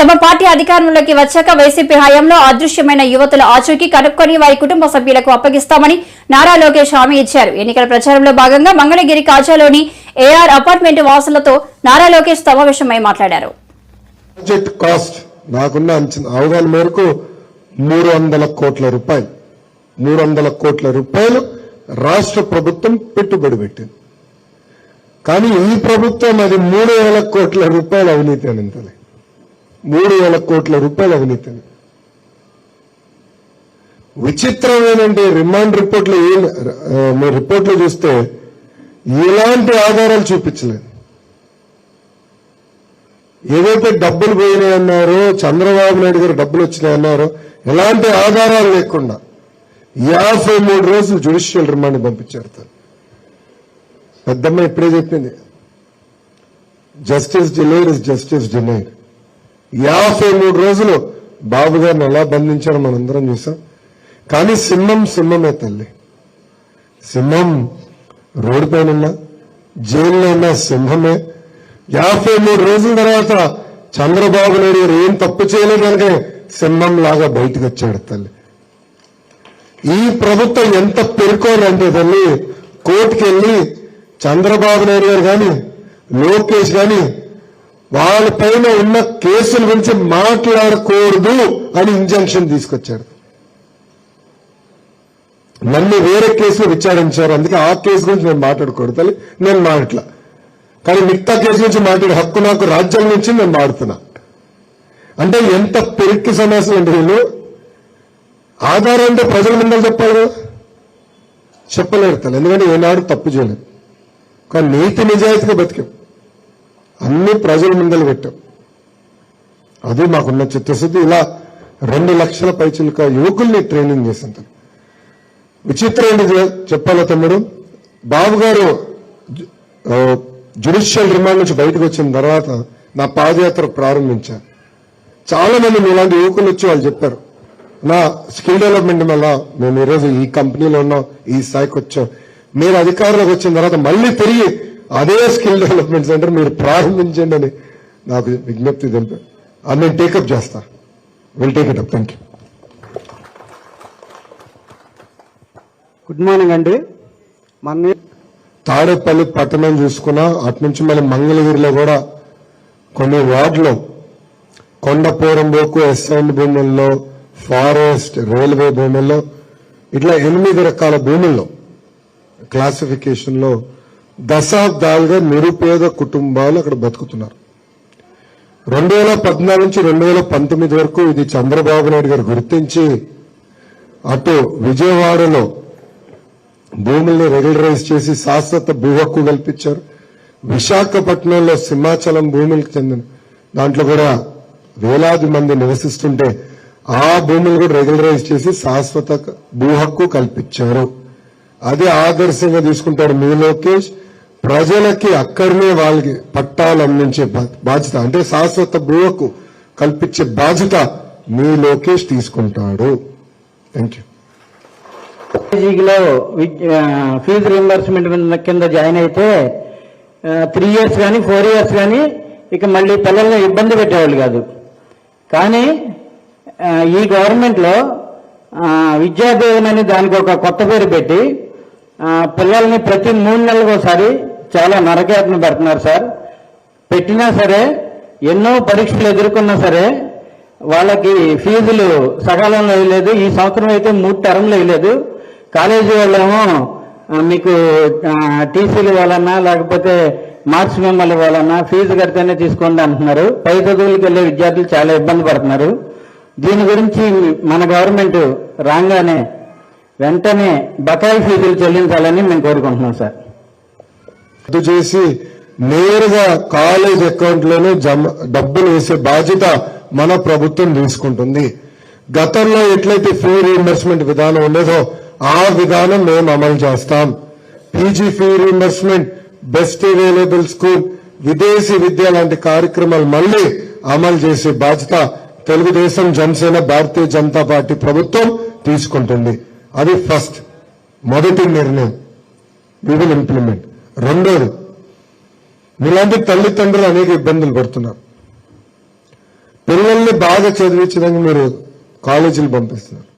తమ పార్టీ అధికారంలోకి వచ్చాక వైసీపీ హయాంలో అదృశ్యమైన యువతుల ఆచూకీ కనుక్కొని వారి కుటుంబ సభ్యులకు అప్పగిస్తామని నారా లోకేష్ హామీ ఇచ్చారు. ఎన్నికల ప్రచారంలో భాగంగా మంగళగిరి కాజాలోని ఏఆర్ అపార్ట్మెంట్ వాసులతో నారా లోకేష్ సమావేశమై మాట్లాడారు. నాకున్న అవగాహన మేరకు మూడు వందల కోట్ల రూపాయలు. మూడు వందల కోట్ల రూపాయలు రాష్ట్ర ప్రభుత్వం పెట్టుబడి పెట్టింది. కానీ ఈ ప్రభుత్వం అది మూడు వేల కోట్ల రూపాయలు అవినీతి అనింతలే. మూడు వేల కోట్ల రూపాయల అవినీతిని విచిత్రం ఏంటంటే రిమాండ్ రిపోర్ట్లో ఏం రిపోర్ట్లు రిపోర్ట్లో చూస్తే ఎలాంటి ఆధారాలు చూపించలేదు. ఏదైతే డబ్బులు పోయినాయన్నారో చంద్రబాబు నాయుడు గారు డబ్బులు వచ్చినాయన్నారో ఎలాంటి ఆధారాలు లేకుండా యాభై మూడు రోజులు జ్యుడిషియల్ రిమాండ్ పంపించారు తను. పెద్దమ్మ ఇప్పుడే చెప్పింది justice delayed is justice denied యాభై మూడు రోజులు బాబు గారిని ఎలా బంధించారో మనందరం చూసాం. కానీ సింహం సింహమే తల్లి. సింహం రోడ్డు పైన ఉన్నా జైల్లో ఉన్న సింహమే. యాభై మూడు రోజుల తర్వాత చంద్రబాబు నాయుడు గారు ఏం తప్పు చేయలేదు కనుక సింహం లాగా బయటకు వచ్చాడు తల్లి. ఈ ప్రభుత్వం ఎంత పెరుకోవాలంటే తల్లి కోర్టుకెళ్ళి చంద్రబాబు నాయుడు గారు కానీ లోకేష్ కానీ వాళ్ళ పైన ఉన్న కేసుల గురించి మాట్లాడకూడదు అని ఇంజంక్షన్ తీసుకొచ్చాడు నన్ను వేరే కేసులో విచారించారు. అందుకే ఆ కేసు గురించి నేను మాట్లాడకూడదు తల్లి. నేను మాట్లా కానీ మిగతా కేసు నుంచి మాట్లాడే హక్కు నాకు రాజ్యం నుంచి నేను మాడుతున్నా. అంటే ఎంత పెరిక్కి సమస్యలు అంటే వీళ్ళు? ఆధారం అంటే ప్రజల ముందర చెప్పాలి చెప్పలేరు తల్లి. ఎందుకంటే ఏనాడు తప్పు చేయలేదు. కానీ నీతి నిజాయితీగా బతికాం. అన్ని ప్రజల ముందలు పెట్టాం. అది మాకున్న చిత్తశుద్ధి. ఇలా రెండు లక్షల పైచులక యువకుల్ని ట్రైనింగ్ చేసింది తల్లి విచిత్రం ఏంటి చెప్పాలా తమ్ముడు? బాబు గారు జ్యుడిషియల్ రిమాండ్ నుంచి బయటకు వచ్చిన తర్వాత నా పాదయాత్ర ప్రారంభించా చాలా మంది మీలాంటి యువకులు వచ్చి వాళ్ళు చెప్పారు నా స్కిల్ డెవలప్మెంట్ వల్ల మేము ఈరోజు ఈ కంపెనీలో ఉన్నాం ఈ స్థాయికి వచ్చాం. మీరు అధికారంలోకి వచ్చిన తర్వాత మళ్ళీ తిరిగి అదే స్కిల్ డెవలప్మెంట్ సెంటర్ మీరు ప్రారంభించండి అని నాకు విజ్ఞప్తి తెలిపారు అది నేను టేకప్ చేస్తా. Will take it up thank you good morning అండి మన తాడేపల్లి పట్టణం చూసుకున్నా అటు నుంచి మళ్ళీ మంగళగిరిలో కూడా కొన్ని వార్డులో. కొండపోరంబోకు ఎస్ఎండ్ భూముల్లో ఫారెస్ట్ రైల్వే భూముల్లో ఇట్లా ఎనిమిది రకాల భూముల్లో క్లాసిఫికేషన్లో దశాబ్దాలుగా నిరుపేద కుటుంబాలు అక్కడ బతుకుతున్నారు. రెండు వేల పద్నాలుగు నుంచి రెండు వేల పంతొమ్మిది వరకు ఇది చంద్రబాబు నాయుడు గారు గుర్తించి అటు విజయవాడలో భూముల్ని రెగ్యులరైజ్ చేసి శాశ్వత భూ హక్కు కల్పించారు. విశాఖపట్నంలో సింహాచలం భూములకు చెందిన దాంట్లో కూడా వేలాది మంది నివసిస్తుంటే ఆ భూములు కూడా రెగ్యులరైజ్ చేసి శాశ్వత భూ హక్కు కల్పించారు. అది ఆదర్శంగా తీసుకుంటాడు మీ లోకేష్. ప్రజలకి అక్కడనే వాళ్ళకి పట్టాలు అందించే బాధ్యత అంటే శాశ్వత భూ కల్పించే బాధ్యత మీ లోకేష్ తీసుకుంటాడు. థ్యాంక్ యూ కాలేజీలో ఫీజు రీంబర్స్మెంట్ కింద జాయిన్ అయితే త్రీ ఇయర్స్ కానీ ఫోర్ ఇయర్స్ కానీ ఇక మళ్ళీ పిల్లల్ని ఇబ్బంది పెట్టేవాళ్ళు కాదు. కానీ ఈ గవర్నమెంట్లో విద్యాదేవన్ అని దానికి ఒక కొత్త పేరు పెట్టి పిల్లల్ని ప్రతి మూడు నెలలకు ఒకసారి చాలా నరకేతన పెడుతున్నారు సార్. పెట్టినా సరే ఎన్నో పరీక్షలు ఎదుర్కొన్నా సరే వాళ్ళకి ఫీజులు సకాలంలో వేయలేదు ఈ సంవత్సరం అయితే మూడు టర్మ్లు వేయలేదు కాలేజీ వాళ్ళేమో మీకు టీసీలు ఇవ్వాలన్నా లేకపోతే మార్క్స్ మిమ్మల్ని ఇవ్వాలన్నా ఫీజు కడితేనే తీసుకోండి అంటున్నారు. పై చదువులకు వెళ్ళే విద్యార్థులు చాలా ఇబ్బంది పడుతున్నారు. దీని గురించి మన గవర్నమెంట్ రాగానే వెంటనే బకాయి ఫీజులు చెల్లించాలని మేము కోరుకుంటున్నాం సార్. రద్దు చేసి నేరుగా కాలేజ్ అకౌంట్లోనే జమ డబ్బులు వేసే బాధ్యత మన ప్రభుత్వం తీసుకుంటుంది. గతంలో ఎట్లయితే ఫీ రీఇంబర్స్మెంట్ విధానం ఉండేదో ఆ విధానం మేము అమలు చేస్తాం. PG fee reimbursement best available school విదేశీ విద్య లాంటి కార్యక్రమాలు మళ్ళీ అమలు చేసే బాధ్యత తెలుగుదేశం జనసేన భారతీయ జనతా పార్టీ ప్రభుత్వం తీసుకుంటుంది. అది ఫస్ట్ మొదటి నిర్ణయం. వి విల్ ఇంప్లిమెంట్ రెండోది మీలాంటి తల్లిదండ్రులు అనేక ఇబ్బందులు పడుతున్నారు. పిల్లల్ని బాగా చదివించడానికి మీరు కాలేజీలు పంపిస్తున్నారు.